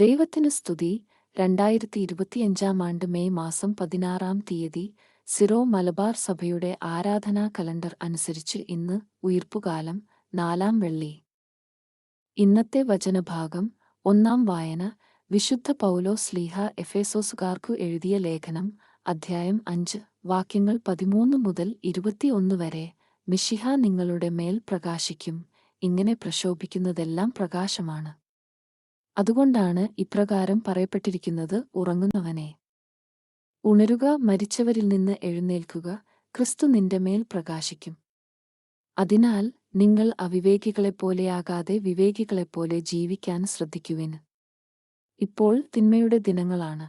ദൈവത്തിന് സ്തുതി. രണ്ടായിരത്തി ഇരുപത്തിയഞ്ചാം ആണ്ട് മെയ് മാസം പതിനാറാം തീയതി സിറോ മലബാർ സഭയുടെ ആരാധനാ കലണ്ടർ അനുസരിച്ച് ഇന്ന് ഉയർപ്പുകാലം നാലാം വെള്ളി. ഇന്നത്തെ വചനഭാഗം ഒന്നാം വായന. വിശുദ്ധ പൗലോ സ്ലീഹ എഫേസോസുകാർക്കു എഴുതിയ ലേഖനം അധ്യായം അഞ്ച്. വാക്യങ്ങൾ പതിമൂന്ന് മുതൽ ഇരുപത്തിയൊന്ന് വരെ മിഷിഹ നിങ്ങളുടെ മേൽ പ്രകാശിക്കും. ഇങ്ങനെ പ്രശോഭിക്കുന്നതെല്ലാം പ്രകാശമാണ്. അതുകൊണ്ടാണ് ഇപ്രകാരം പറയപ്പെട്ടിരിക്കുന്നത് ഉറങ്ങുന്നവനെ. ഉണരുക മരിച്ചവരിൽ നിന്ന് എഴുന്നേൽക്കുക ക്രിസ്തു നിന്റെ മേൽ പ്രകാശിക്കും. അതിനാൽ നിങ്ങൾ അവിവേകികളെപ്പോലെയാകാതെ വിവേകികളെപ്പോലെ ജീവിക്കാൻ ശ്രദ്ധിക്കുവിന് ഇപ്പോൾ തിന്മയുടെ ദിനങ്ങളാണ്.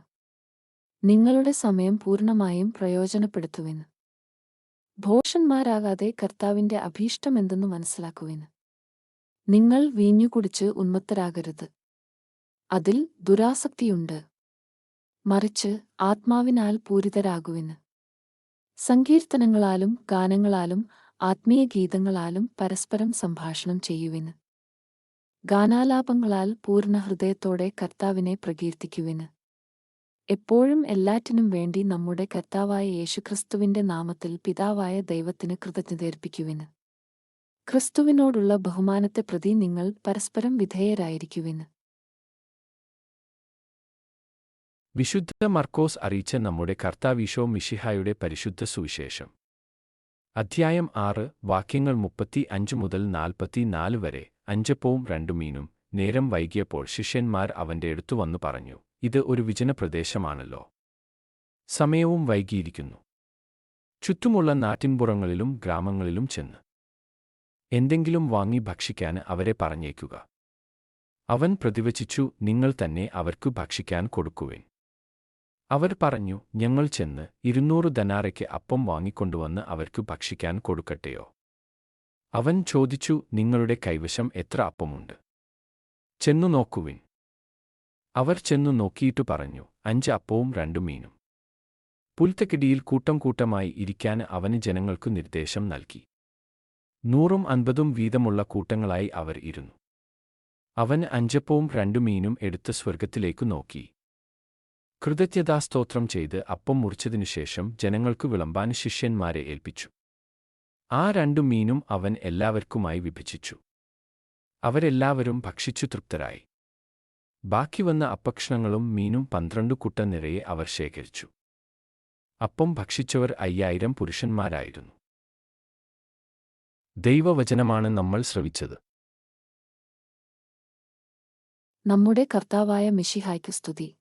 നിങ്ങളുടെ സമയം പൂർണമായും പ്രയോജനപ്പെടുത്തുവിന് ഭോഷന്മാരാകാതെ കർത്താവിന്റെ അഭീഷ്ടമെന്തെന്ന് മനസ്സിലാക്കുവിന് നിങ്ങൾ വീഞ്ഞുകുടിച്ച് ഉന്മത്തരാകരുത്. അതിൽ ദുരാസക്തിയുണ്ട്. മറിച്ച് ആത്മാവിനാൽ പൂരിതരാകുവിന് സങ്കീർത്തനങ്ങളാലും ഗാനങ്ങളാലും ആത്മീയ ഗീതങ്ങളാലും പരസ്പരം സംഭാഷണം ചെയ്യുവിന് ഗാനാലാപങ്ങളാൽ പൂർണ ഹൃദയത്തോടെ കർത്താവിനെ പ്രകീർത്തിക്കുവിന് എപ്പോഴും എല്ലാറ്റിനും വേണ്ടി നമ്മുടെ കർത്താവായ യേശുക്രിസ്തുവിന്റെ നാമത്തിൽ പിതാവായ ദൈവത്തിന് കൃതജ്ഞതയർപ്പിക്കുവിന് ക്രിസ്തുവിനോടുള്ള ബഹുമാനത്തെ പ്രതി നിങ്ങൾ പരസ്പരം വിധേയരായിരിക്കുവിന് വിശുദ്ധ മർക്കോസ് അറിയിച്ച നമ്മുടെ കർത്താവീശോ മിഷിഹായുടെ പരിശുദ്ധ സുവിശേഷം. അധ്യായം ആറ് വാക്യങ്ങൾ മുപ്പത്തി അഞ്ച് മുതൽ നാൽപ്പത്തി നാല് വരെ അഞ്ചപ്പവും രണ്ടു മീനും നേരം വൈകിയപ്പോൾ ശിഷ്യന്മാർ അവന്റെ അടുത്തു വന്നു പറഞ്ഞു ഇത് ഒരു വിജനപ്രദേശമാണല്ലോ. സമയവും വൈകിയിരിക്കുന്നു. ചുറ്റുമുള്ള നാട്ടിൻപുറങ്ങളിലും ഗ്രാമങ്ങളിലും ചെന്ന്. എന്തെങ്കിലും വാങ്ങി ഭക്ഷിക്കാൻ അവരെ പറഞ്ഞേക്കുക. അവൻ പ്രതിവചിച്ചു നിങ്ങൾ തന്നെ അവർക്കു ഭക്ഷിക്കാൻ കൊടുക്കുവേൻ. അവർ പറഞ്ഞു ഞങ്ങൾ ചെന്ന് ഇരുന്നൂറ് ധനാരയ്ക്ക് അപ്പം വാങ്ങിക്കൊണ്ടുവന്ന് അവർക്കു ഭക്ഷിക്കാൻ കൊടുക്കട്ടെയോ? അവൻ ചോദിച്ചു നിങ്ങളുടെ കൈവശം എത്ര അപ്പമുണ്ട്? ചെന്നു നോക്കുവിൻ. അവർ ചെന്നു നോക്കിയിട്ടു പറഞ്ഞു അഞ്ച് അപ്പവും രണ്ടു മീനും. പുൽത്തക്കിടിയിൽ കൂട്ടം കൂട്ടമായി ഇരിക്കാൻ അവന് ജനങ്ങൾക്കു നിർദ്ദേശം നൽകി. നൂറും അൻപതും വീതമുള്ള കൂട്ടങ്ങളായി അവർ ഇരുന്നു. അവൻ അഞ്ചപ്പവും രണ്ടു മീനും എടുത്ത് സ്വർഗത്തിലേക്കു നോക്കി. കൃതജ്ഞതാസ്തോത്രം ചെയ്ത് അപ്പം മുറിച്ചതിനുശേഷം ജനങ്ങൾക്കു വിളമ്പാൻ ശിഷ്യന്മാരെ ഏൽപ്പിച്ചു. ആ രണ്ടു മീനും അവൻ എല്ലാവർക്കുമായി വിഭജിച്ചു. അവരെല്ലാവരും ഭക്ഷിച്ചു തൃപ്തരായി. ബാക്കി വന്ന അപ്പക്ഷണങ്ങളും മീനും പന്ത്രണ്ടു കുട്ട നിറയെ അവർ ശേഖരിച്ചു. അപ്പം ഭക്ഷിച്ചവർ അയ്യായിരം പുരുഷന്മാരായിരുന്നു. ദൈവവചനമാണ് നമ്മൾ ശ്രവിച്ചത്. നമ്മുടെ കർത്താവായ മിഷിഹായ്ക്ക് സ്തുതി.